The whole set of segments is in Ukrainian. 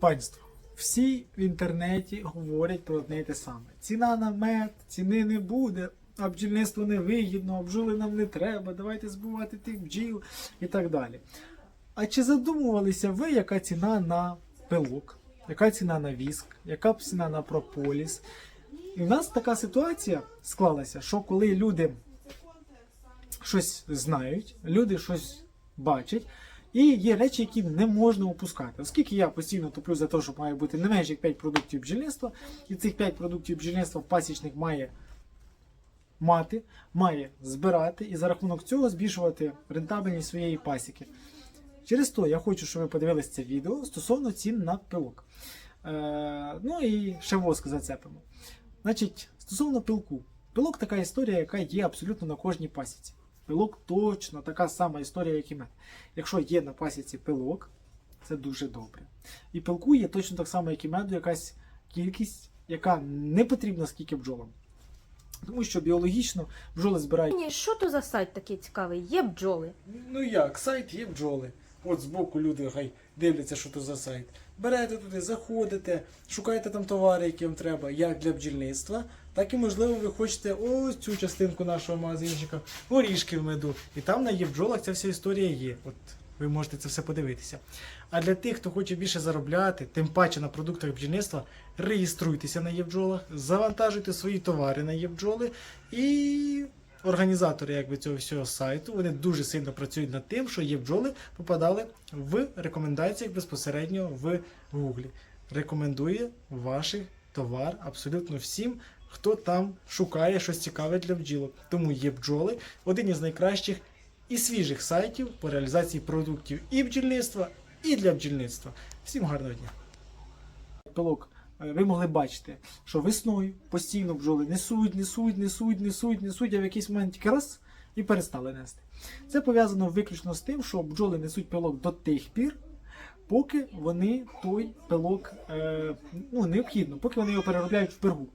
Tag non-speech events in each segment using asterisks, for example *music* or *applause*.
Панство, всі в інтернеті говорять про одне й те саме. Ціна на мед, ціни не буде, а бджільництво не вигідно, а бджоли нам не треба, давайте збивати тих бджіл і так далі. А чи задумувалися ви, яка ціна на пилок, яка ціна на віск, яка ціна на прополіс? І в нас така ситуація склалася, що коли люди щось знають, люди щось бачать, і є речі, які не можна опускати. Оскільки я постійно топлю за те, що має бути не менше як 5 продуктів бджільництва, і цих 5 продуктів бджільництва пасічник має мати, має збирати і за рахунок цього збільшувати рентабельність своєї пасіки. Через то я хочу, щоб ви подивилися це відео стосовно цін на пилок. Е, ну і ще воск зацепимо. Значить, стосовно пилку. Пилок така історія, яка є абсолютно на кожній пасіці. Пилок точно така сама історія, як і мед. Якщо є на пасіці пилок, це дуже добре. І пилку є точно так само, як і меду, якась кількість, яка не потрібна скільки бджолам. Тому що біологічно бджоли збирають. Ні, що то за сайт такий цікавий? Є бджоли. Ну як, сайт є бджоли. От збоку люди хай дивляться, що то за сайт. Берете туди, заходите, шукаєте там товари, які вам треба, як для бджільництва, так і можливо ви хочете ось цю частинку нашого магазинчика, горішки в меду. І там на є бджолах ця вся історія є. От ви можете це все подивитися. А для тих, хто хоче більше заробляти, тим паче на продуктах бджільництва, реєструйтеся на Євджолах, завантажуйте свої товари на Євджоли і організатори якби, цього всього сайту вони дуже сильно працюють над тим, що є бджоли попадали в рекомендаціях безпосередньо в Гуглі. Рекомендує ваш товар абсолютно всім, хто там шукає щось цікаве для бджілок. Тому є бджоли один із найкращих і свіжих сайтів по реалізації продуктів і бджільництва, і для бджільництва. Всім гарного дня! Пилок е, ви могли бачити, що весною постійно бджоли несуть, несуть, несуть, несуть, несуть, а в якийсь момент тільки раз і перестали нести. Це пов'язано виключно з тим, що бджоли несуть пилок до тих пір, поки вони той пилок е, ну, необхідно, поки вони його переробляють в пергу.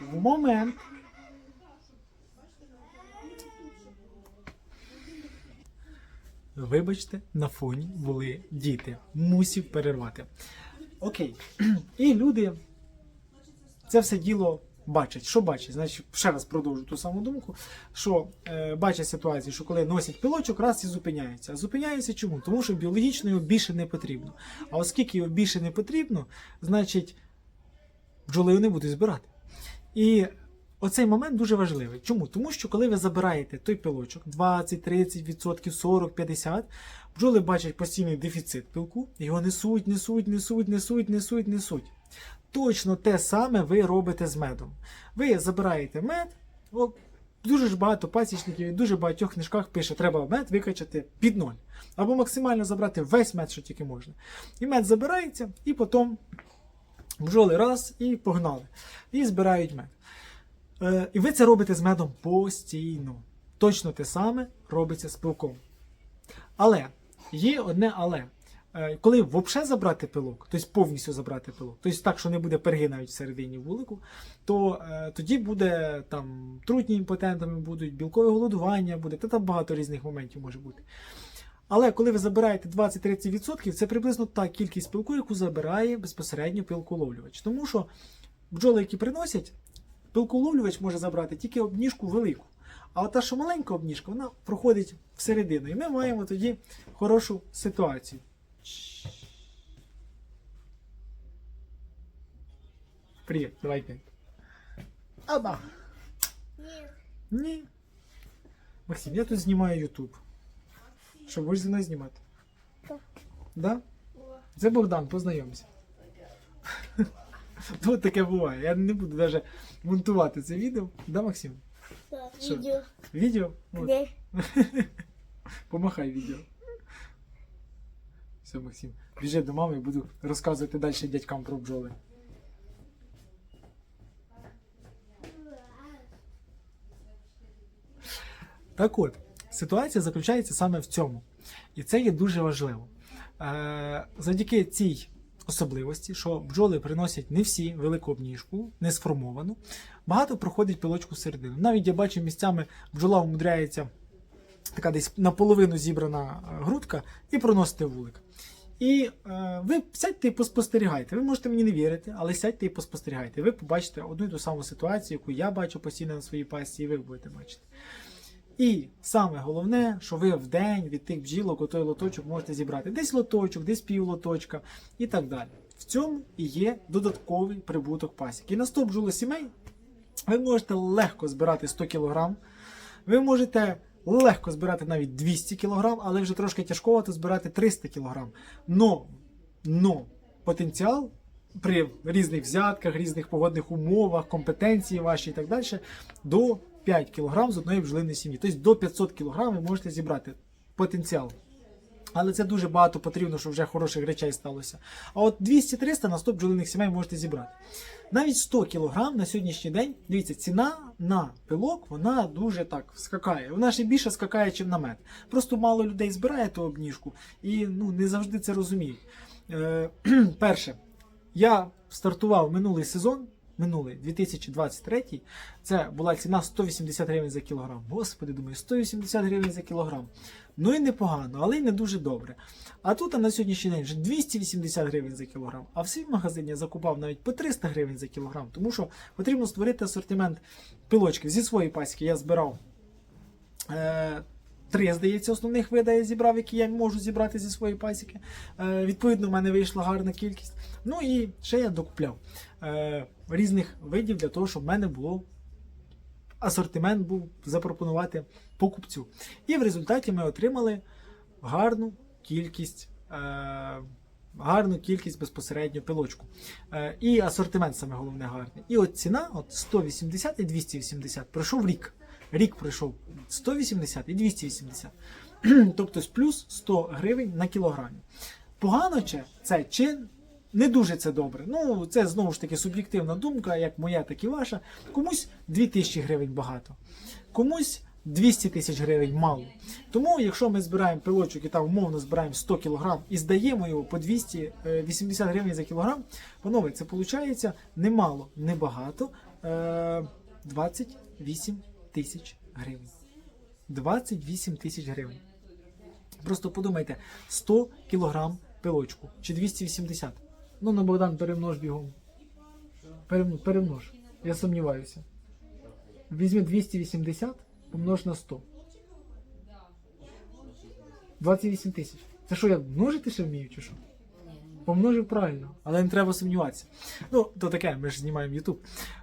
В момент. Вибачте, на фоні були діти. Мусів перервати. Окей. І люди це все діло бачать. Що бачать? Значить, ще раз продовжу ту саму думку, що е, бачать ситуацію, що коли носять пилочок, раз і зупиняються. А Зупиняються чому? Тому що біологічно його більше не потрібно. А оскільки його більше не потрібно, значить бджоли не будуть збирати. І оцей момент дуже важливий. Чому? Тому що коли ви забираєте той пилочок 20, 30%, 40, 50, бджоли бачать постійний дефіцит пилку, його несуть, несуть, несуть, несуть, несуть, несуть. Точно те саме ви робите з медом. Ви забираєте мед, о, дуже ж багато пасічників і дуже багатьох книжках пише, треба мед викачати під ноль. Або максимально забрати весь мед, що тільки можна. І мед забирається, і потім бджоли раз і погнали. І збирають мед. Е, і ви це робите з медом постійно. Точно те саме робиться з пилком. Але є одне але. Е, Коли взагалі забрати пилок, тобто повністю забрати пилок, тобто так, що не буде перги навіть всередині вулику, то е, тоді буде там трутні імпотентами будуть, білкове голодування буде, та там багато різних моментів може бути. Але коли ви забираєте 20-30%, це приблизно та кількість пилку, яку забирає безпосередньо пилколовлювач. Тому що бджоли, які приносять, пилколовлювач може забрати тільки обніжку велику. А от та, що маленька обніжка, вона проходить всередину. І ми маємо тоді хорошу ситуацію. Привіт, давайте. Аба. Ні. Максим, я тут знімаю YouTube. Що, будеш зі мною знімати? Так. Да? Це Богдан, познайомся. *laughs* Тут таке буває. Я не буду навіть монтувати це відео. Да, Максим? Да, Що? Відео? От. Где? *laughs* Помахай відео. Все, Максим. Біжи до мами буду розказувати далі дядькам про бджоли. Так от, ситуація заключається саме в цьому. І це є дуже важливо. Е, завдяки цій особливості, що бджоли приносять не всі велику обніжку, не сформовану, багато проходить пилочку всередину. Навіть я бачу місцями бджола умудряється така десь наполовину зібрана е, грудка і проносити вулик. І е, ви сядьте і поспостерігайте. Ви можете мені не вірити, але сядьте і поспостерігайте. Ви побачите одну і ту саму ситуацію, яку я бачу постійно на своїй пасті, і ви будете бачити. І саме головне, що ви в день від тих бджілок отой лоточок можете зібрати десь лоточок, десь пів лоточка і так далі. В цьому і є додатковий прибуток пасіки. І на 100 бджолосімей ви можете легко збирати 100 кг, ви можете легко збирати навіть 200 кг, але вже трошки тяжковато збирати 300 кг. Но, но потенціал при різних взятках, різних погодних умовах, компетенції ваші і так далі, до 5 кг з одної бджолиної сім'ї. Тобто до 500 кг ви можете зібрати потенціал. Але це дуже багато потрібно, щоб вже хороших речей сталося. А от 200-300 на 100 бджолиних сімей можете зібрати. Навіть 100 кг на сьогоднішній день, дивіться, ціна на пилок, вона дуже так скакає. Вона ще більше скакає, ніж на мед. Просто мало людей збирає ту обніжку і ну, не завжди це розуміють. Е, *clears throat* перше, я стартував минулий сезон, минулий 2023, це була ціна 180 гривень за кілограм. Господи, думаю, 180 гривень за кілограм. Ну і непогано, але й не дуже добре. А тут а на сьогоднішній день вже 280 гривень за кілограм. А в свій магазині я закупав навіть по 300 гривень за кілограм, тому що потрібно створити асортимент пилочків. Зі своєї пасіки я збирав. Е- Три, здається, основних вида я зібрав, які я можу зібрати зі своєї пасіки. Е, відповідно, в мене вийшла гарна кількість. Ну і ще я докупляв е, різних видів для того, щоб в мене було асортимент був запропонувати покупцю. І в результаті ми отримали гарну кількість. Е, Гарну кількість безпосередньо пилочку. Е, і асортимент саме головне гарний. І от ціна от 180 і 280. Пройшов рік. Рік пройшов 180 і 280. *clears throat* тобто плюс 100 гривень на кілограмі. Погано чи це чи не дуже це добре. Ну, це знову ж таки суб'єктивна думка, як моя, так і ваша. Комусь 2000 гривень багато, комусь 200 тисяч гривень мало. Тому, якщо ми збираємо пилочок і там умовно збираємо 100 кг і здаємо його по 280 гривень за кілограм, панове, це виходить немало, небагато. Е, 28 тисяч гривень. 28 тисяч гривень. Просто подумайте, 100 кг пилочку чи 280. Ну, на Богдан перемнож бігом. Перемнож. Я сумніваюся. Візьми 280, помнож на 100. 28 тисяч. Це що, я множити ще вмію, чи що? Помножив правильно, але не треба сумніватися. Ну, то таке, ми ж знімаємо YouTube.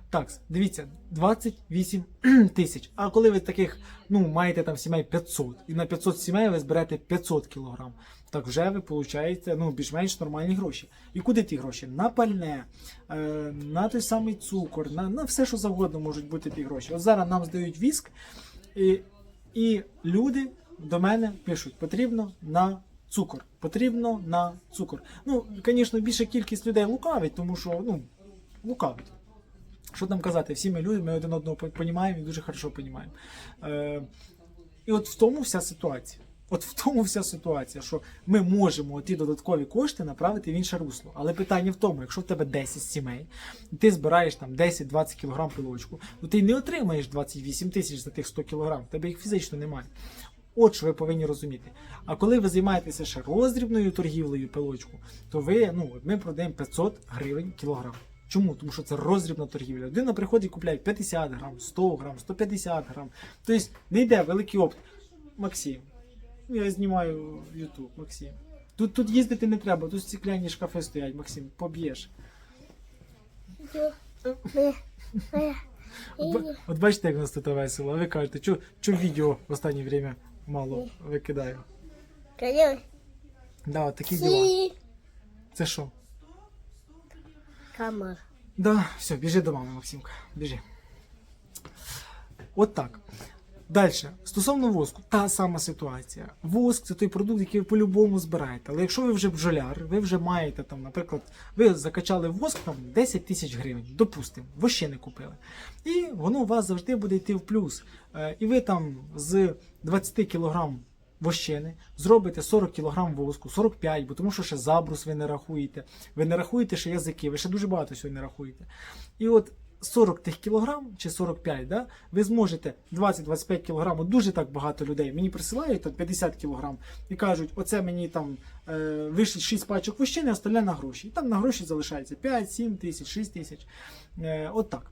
Так, дивіться, 28 *clears throat* тисяч. А коли ви таких, ну, маєте там сімей 500, і на 500 сімей ви зберете 500 кілограм, так вже ви получаєте ну, більш-менш нормальні гроші. І куди ті гроші? На пальне, е, на той самий цукор, на, на все, що завгодно можуть бути ті гроші. От зараз нам здають віск, і, і люди до мене пишуть, потрібно на цукор. Потрібно на цукор. Ну, звісно, більша кількість людей лукавить, тому що ну, лукавить. Що там казати, всі ми люди, ми один одного розуміємо і дуже хорошо розуміємо. Е, і от в тому вся ситуація. От в тому вся ситуація, що ми можемо ті додаткові кошти направити в інше русло. Але питання в тому, якщо в тебе 10 сімей, і ти збираєш там 10-20 кг пилочку, то ти не отримаєш 28 тисяч за тих 100 кг, в тебе їх фізично немає. От що ви повинні розуміти. А коли ви займаєтеся ще роздрібною торгівлею пилочку, то ви, ну, ми продаємо 500 гривень кілограм. Чому? Тому що це роздрібна торгівля. Людина приходить і купляє 50 грам, 100 грам, 150 грам. Тобто не йде великий опт. Максим, я знімаю YouTube, Максим. Тут, тут їздити не треба, тут стекляні шкафи стоять, Максим, поб'єш. *laughs* От бачите, як у нас тут весело, а ви кажете, що, що відео в останнє время мало викидаю. Да, от такі діла. Це що? Камер. Да, все, біжи до мами, Максимка. Біжи. От так. Далі, стосовно воску, та сама ситуація. Воск це той продукт, який ви по-любому збираєте. Але якщо ви вже бджоляр, ви вже маєте там, наприклад, ви закачали воск там 10 тисяч гривень, допустимо, вощини купили. І воно у вас завжди буде йти в плюс. Е, І ви там з 20 кілограм вощини зробите 40 кг воску, 45, бо тому що ще забрус ви не рахуєте. Ви не рахуєте ще язики, ви ще дуже багато всього не рахуєте. І от 40 тих кілограм чи 45, да, ви зможете 20-25 кілограм, дуже так багато людей мені присилають там 50 кілограм і кажуть, оце мені там е, вийшли 6 пачок вощини, остальне на гроші. І там на гроші залишається 5, 7 тисяч, 6 тисяч. Е, от так.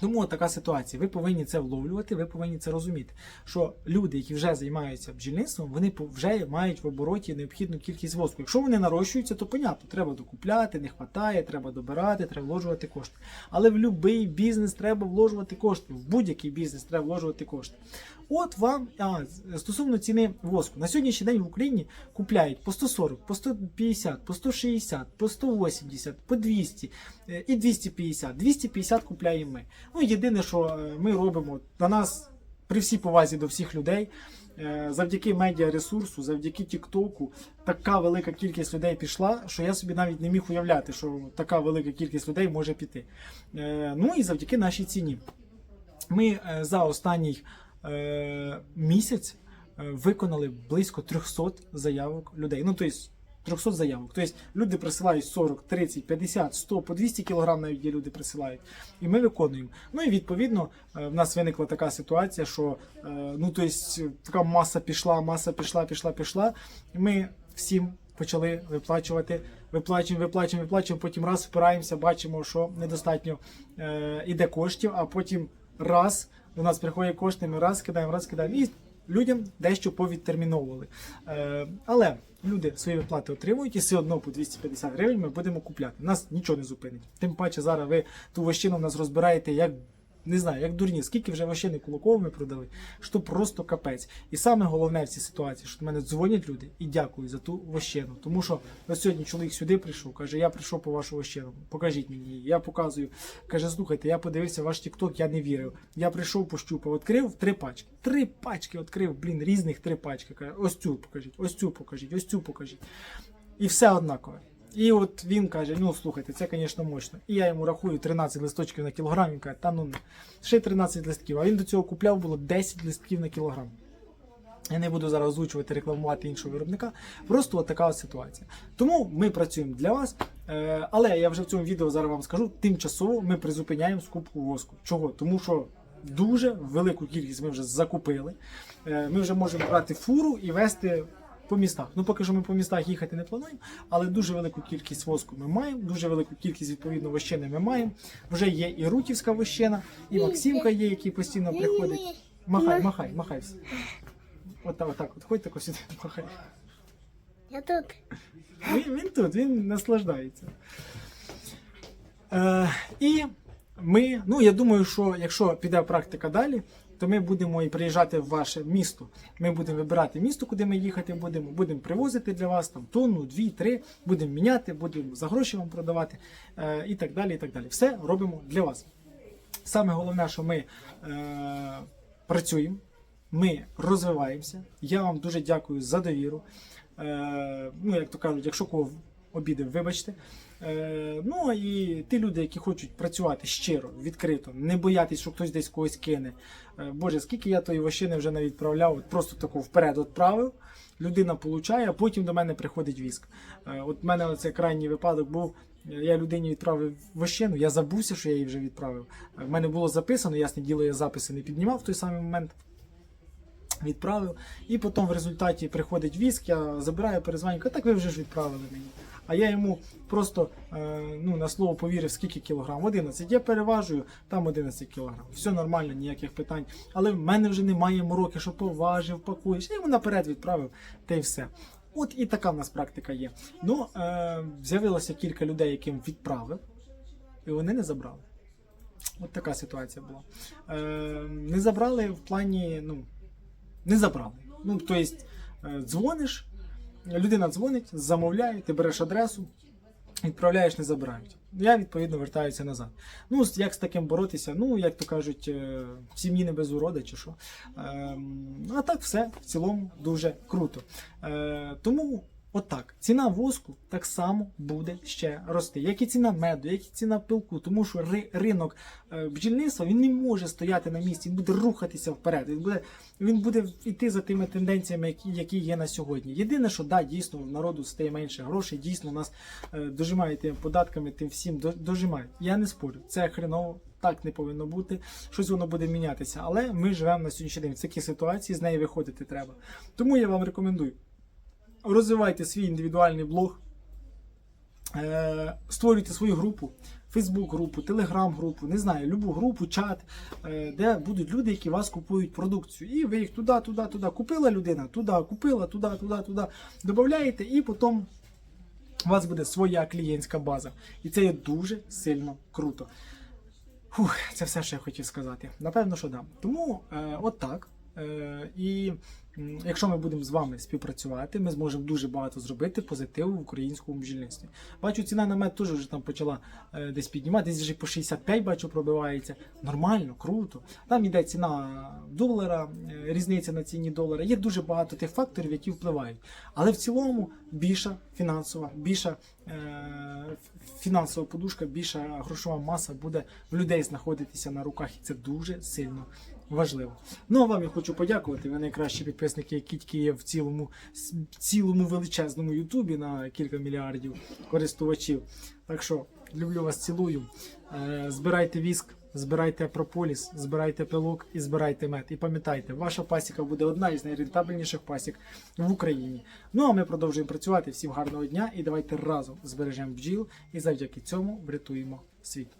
Тому така ситуація. Ви повинні це вловлювати, ви повинні це розуміти. Що люди, які вже займаються бджільництвом, вони вже мають в обороті необхідну кількість воску. Якщо вони нарощуються, то понятно, треба докупляти, не хватає, треба добирати, треба вложувати кошти. Але в будь-який бізнес треба вложувати кошти. В будь-який бізнес треба вложувати кошти. От вам а, стосовно ціни воску. На сьогоднішній день в Україні купляють по 140, по 150, по 160, по 180, по 200 е, і 250. 250 купляємо ми. Ну єдине, що е, ми робимо на нас при всій повазі до всіх людей. е, Завдяки медіаресурсу, завдяки Тіктоку, така велика кількість людей пішла, що я собі навіть не міг уявляти, що така велика кількість людей може піти. Е, Ну і завдяки нашій ціні. Ми за останній місяць виконали близько 300 заявок людей. Ну, тобто 300 заявок. Тобто люди присилають 40, 30, 50, 100, по 200 кг навіть є люди присилають. І ми виконуємо. Ну і відповідно е, в нас виникла така ситуація, що е, ну, тобто, така маса пішла, маса пішла, пішла, пішла. І ми всім почали виплачувати, виплачуємо, виплачуємо, виплачуємо, потім раз впираємося, бачимо, що недостатньо е, іде коштів, а потім раз до нас приходять кошти, ми раз кидаємо, раз кидаємо. І людям дещо повідтерміновували. Е, але люди свої виплати отримують і все одно по 250 гривень ми будемо купляти. Нас нічого не зупинить. Тим паче зараз ви ту вощину в нас розбираєте як. Не знаю, як дурні, скільки вже вощини кулаковими продали, що просто капець. І саме головне в цій ситуації, що до мене дзвонять люди і дякую за ту вощину. Тому що ось сьогодні чоловік сюди прийшов, каже, я прийшов по вашу вощину, покажіть мені її. Я показую. Каже, слухайте, я подивився ваш тікток, я не вірив. Я прийшов, пощупав, відкрив три пачки. Три пачки відкрив, блін, різних три пачки. Каже, ось цю покажіть, ось цю покажіть, ось цю покажіть. І все однакове. І от він каже: ну слухайте, це, звісно, мощно. І я йому рахую 13 листочків на кілограм. Він каже, та ну ще 13 листків. А він до цього купляв було 10 листків на кілограм. Я не буду зараз озвучувати, рекламувати іншого виробника. Просто от така от ситуація. Тому ми працюємо для вас. Е, але я вже в цьому відео зараз вам скажу: тимчасово ми призупиняємо скупку воску. Чого? Тому що дуже велику кількість ми вже закупили. Е, ми вже можемо брати фуру і вести по містах. Ну, поки що ми по містах їхати не плануємо, але дуже велику кількість воску ми маємо, дуже велику кількість відповідно вощини ми маємо. Вже є і Рутівська вощина, і Максимка є, який постійно приходить. Махай, махай, махай. От так, от ходь тако сюди, махай. Я тут. Він, він тут, він наслаждається. Е, і ми, ну я думаю, що якщо піде практика далі, то ми будемо і приїжджати в ваше місто. Ми будемо вибирати місто, куди ми їхати будемо, будемо привозити для вас там тонну, дві, три, будемо міняти, будемо за гроші вам продавати е, і так далі. і так далі. Все робимо для вас. Саме головне, що ми е, працюємо, ми розвиваємося. Я вам дуже дякую за довіру. Е, ну, як то кажуть, якщо кого обідав, вибачте. Е, ну і ті люди, які хочуть працювати щиро, відкрито, не боятись, що хтось десь когось кине. Е, Боже, скільки я тої вощини вже не відправляв, от просто тако вперед відправив. Людина получає, а потім до мене приходить віск. Е, от в мене оце крайній випадок був. Я людині відправив вощину, я забувся, що я її вже відправив. В мене було записано, ясне діло, я записи не піднімав в той самий момент. Відправив, і потім в результаті приходить віск, я забираю, перезвоню, так ви вже ж відправили мені. А я йому просто е, ну, на слово повірив, скільки кілограм? 11. Я переважую, там 11 кілограм. Все нормально, ніяких питань. Але в мене вже немає мороки, що поважив, пакуєш. Я йому наперед відправив, та й все. От і така в нас практика є. Ну, е, з'явилося кілька людей, яким відправив, і вони не забрали. От така ситуація була. Е, не забрали в плані, ну, не забрали. Ну, тобто, дзвониш, людина дзвонить, замовляє, ти береш адресу, відправляєш, не забирають. Я відповідно вертаюся назад. Ну, як з таким боротися? Ну, як то кажуть, е, в сім'ї не без уроди чи що. Ем, А так все в цілому дуже круто. Е, Тому Отак, ціна воску так само буде ще рости, як і ціна меду, як і ціна пилку, тому що ри- ринок е, бджільництва він не може стояти на місці, він буде рухатися вперед. Він буде, він буде йти за тими тенденціями, які, які є на сьогодні. Єдине, що да, дійсно в народу стає менше грошей, дійсно нас е, дожимають тим податками, тим всім до- дожимають. Я не спорю, це хреново. Так не повинно бути, щось воно буде мінятися. Але ми живемо на сьогоднішній день в такій ситуації, з неї виходити треба. Тому я вам рекомендую розвивайте свій індивідуальний блог, е, створюйте свою групу, Фейсбук групу, Телеграм групу, не знаю, любу групу, чат, е, де будуть люди, які вас купують продукцію. І ви їх туди, туди, туди. Купила людина, туди, купила, туди, туди, туди. Додаєте, і потім у вас буде своя клієнтська база. І це є дуже сильно круто. Фух, це все, що я хотів сказати. Напевно, що да. Тому е, от так. Е, і якщо ми будемо з вами співпрацювати, ми зможемо дуже багато зробити позитиву в українському бджільництві. Бачу, ціна на мед теж вже там почала е, десь підніматися, десь вже по 65 бачу пробивається. Нормально, круто. Там іде ціна долара, е, різниця на ціні долара. Є дуже багато тих факторів, які впливають. Але в цілому більша фінансова, більша е, фінансова подушка, більша грошова маса буде в людей знаходитися на руках, і це дуже сильно важливо. Ну а вам я хочу подякувати. Ви найкращі підписники, які тільки є в цілому, цілому величезному Ютубі на кілька мільярдів користувачів. Так що люблю вас, цілую. Е, збирайте віск. Збирайте прополіс, збирайте пилок і збирайте мед. І пам'ятайте, ваша пасіка буде одна із найрентабельніших пасік в Україні. Ну а ми продовжуємо працювати. Всім гарного дня і давайте разом збережемо бджіл і завдяки цьому врятуємо світ.